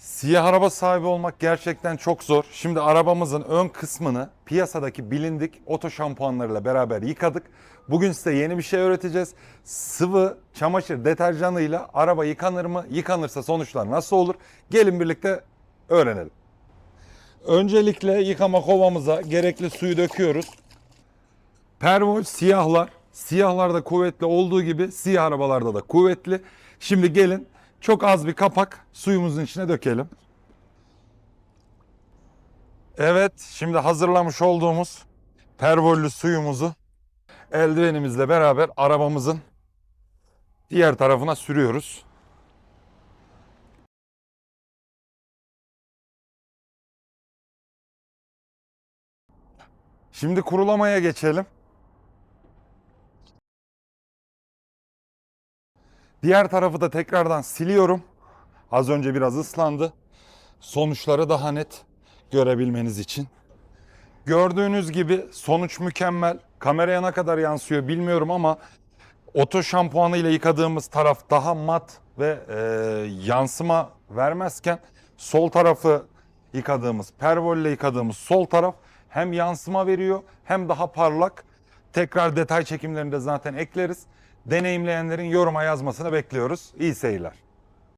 Siyah araba sahibi olmak gerçekten çok zor. Şimdi arabamızın ön kısmını piyasadaki bilindik oto şampuanlarıyla beraber yıkadık. Bugün size yeni bir şey öğreteceğiz. Sıvı çamaşır deterjanıyla araba yıkanır mı? Yıkanırsa sonuçlar nasıl olur? Gelin birlikte öğrenelim. Öncelikle yıkama kovamıza gerekli suyu döküyoruz. Pervol siyahlar. Siyahlarda kuvvetli olduğu gibi siyah arabalarda da kuvvetli. Şimdi gelin çok az bir kapak suyumuzun içine dökelim. Evet şimdi hazırlamış olduğumuz pervollü suyumuzu eldivenimizle beraber arabamızın diğer tarafına sürüyoruz. Şimdi kurulamaya geçelim. Diğer tarafı da tekrardan siliyorum. Az önce biraz ıslandı. Sonuçları daha net görebilmeniz için. Gördüğünüz gibi sonuç mükemmel. Kameraya ne kadar yansıyor bilmiyorum ama oto şampuanı ile yıkadığımız taraf daha mat ve e, yansıma vermezken sol tarafı yıkadığımız, pervol ile yıkadığımız sol taraf hem yansıma veriyor hem daha parlak. Tekrar detay çekimlerini de zaten ekleriz. Deneyimleyenlerin yoruma yazmasını bekliyoruz. İyi seyirler.